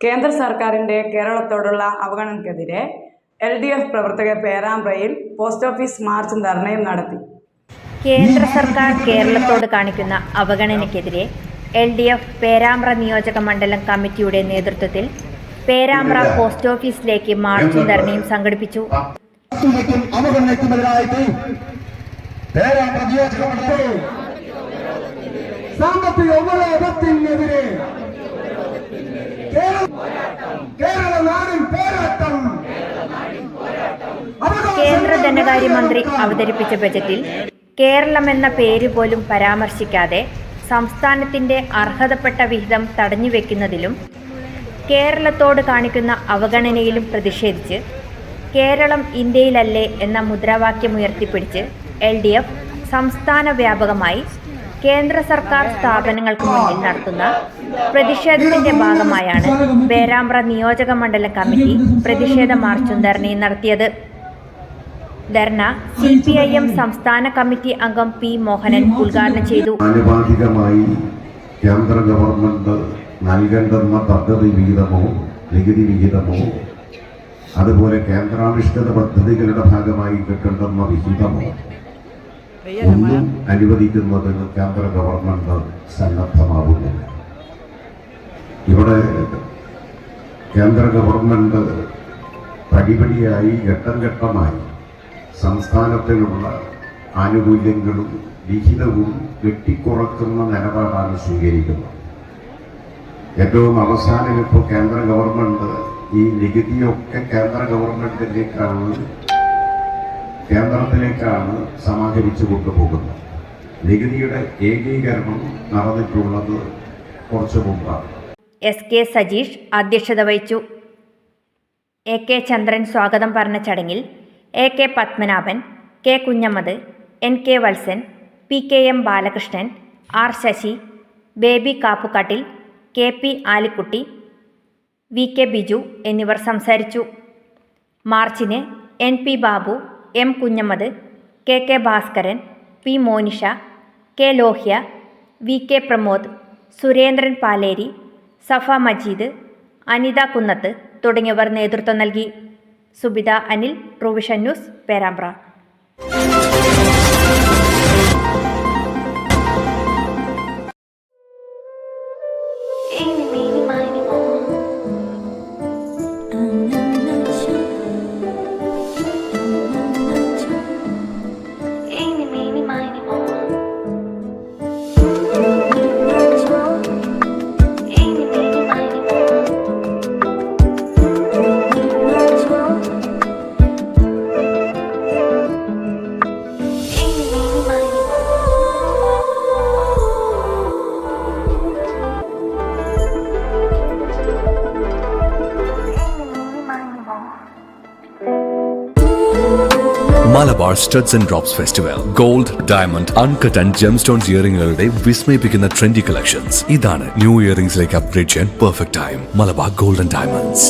കേന്ദ്ര സർക്കാരിന്റെ കേരളത്തോടുള്ള അവഗണനക്കെതിരെ എൽ ഡി എഫ് പ്രവർത്തകർ പേരാമ്പ്രയിൽ പോസ്റ്റ് ഓഫീസ് മാർച്ച് ധർണയും നടത്തി. കേന്ദ്ര സർക്കാർ കേരളത്തോട് കാണിക്കുന്ന അവഗണനയ്ക്കെതിരെ എൽ ഡി എഫ് പേരാമ്പ്ര നിയോജക മണ്ഡലം കമ്മിറ്റിയുടെ നേതൃത്വത്തിൽ പേരാമ്പ്ര പോസ്റ്റ് ഓഫീസിലേക്ക് മാർച്ചും ധർണയും സംഘടിപ്പിച്ചു. സാമ്പത്തിക ഉപരോധത്തിനെതിരെ കേരള കേരള നാടിൻ പോരാട്ടം കേന്ദ്ര ധനകാര്യമന്ത്രി അവതരിപ്പിച്ച ബജറ്റിൽ കേരളം എന്ന പേര് പോലും പരാമർശിക്കാതെ സംസ്ഥാനത്തിന്റെ അർഹതപ്പെട്ട വിഹിതം തടഞ്ഞുവെക്കുന്നതിലും കേരളത്തോട് കാണിക്കുന്ന അവഗണനയിലും പ്രതിഷേധിച്ച് കേരളം ഇന്ത്യയിലല്ലേ എന്ന മുദ്രാവാക്യം ഉയർത്തിപ്പിടിച്ച് എൽ ഡി എഫ് സംസ്ഥാന വ്യാപകമായി കേന്ദ്ര സർക്കാർ സ്ഥാപനങ്ങൾക്ക് മുന്നിൽ നടത്തുന്ന പ്രതിഷേധത്തിന്റെ ഭാഗമായാണ് പേരാമ്പ്ര നിയോജക മണ്ഡലം കമ്മിറ്റി പ്രതിഷേധ മാർച്ചും ധർണയും നടത്തിയത്. ധർണ സി പി ഐ എം സംസ്ഥാന കമ്മിറ്റി അംഗം പി മോഹനൻ ഉദ്ഘാടനം ചെയ്തു. ആനുപാതികമായി കേന്ദ്ര ഗവൺമെന്റ് നൽകേണ്ടുന്ന പദ്ധതി വിഹിതമോ നികുതി വിഹിതമോ അതുപോലെ കേന്ദ്രാവിഷ്കൃത പദ്ധതികളുടെ ഭാഗമായി കിട്ടേണ്ടുന്ന വിഹിതമോ ഒന്നും അനുവദിക്കുന്നതിന് കേന്ദ്ര ഗവൺമെന്റ് സന്നദ്ധമാവുന്നില്ല. ഇവിടെ കേന്ദ്ര ഗവൺമെന്റ് പടിപടിയായി ഘട്ടം ഘട്ടമായി സംസ്ഥാനത്തിനുള്ള ആനുകൂല്യങ്ങളും വിഹിതവും വെട്ടിക്കുറക്കുന്ന നിലപാടാണ് സ്വീകരിക്കുന്നത്. ഏറ്റവും അവസാനം ഇപ്പോൾ കേന്ദ്ര ഗവൺമെന്റ് ഈ നികുതിയൊക്കെ കേന്ദ്ര ഗവൺമെന്റിലേക്കാണ് കേന്ദ്രത്തിലേക്കാണ് സമാഹരിച്ചു കൊണ്ടുപോകുന്നത്. നികുതിയുടെ ഏകീകരണം നടന്നിട്ടുള്ളത് കുറച്ചു മുമ്പാണ്. എസ് കെ സജീഷ് അധ്യക്ഷത വഹിച്ചു. എ കെ ചന്ദ്രൻ സ്വാഗതം പറഞ്ഞ ചടങ്ങിൽ A K Padmanabhan K Kunhammad N K Valsan P K M Balakrishnan R Sasi Baby Kappukattil K P Alikutty V K Biju എന്നിവർ സംസാരിച്ചു. മാർച്ചിന് N P Babu M Kunhammad K K Bhaskaran P Monisha K Lohya V K Pramod Surendran Paleri Safa Majeed Anitha Kunnath തുടങ്ങിയവർ നേതൃത്വം നൽകി. Subitha Anil provision news Perambra Malabar studs and drops festival gold diamond uncut and gemstones ഇയറിംഗുകളുടെ വിസ്മയിപ്പിക്കുന്ന trendy collections ഇതാണ് new ഇയറിംഗ്സിലേക്ക് upgrade ചെയ്യാൻ perfect time Malabar golden diamonds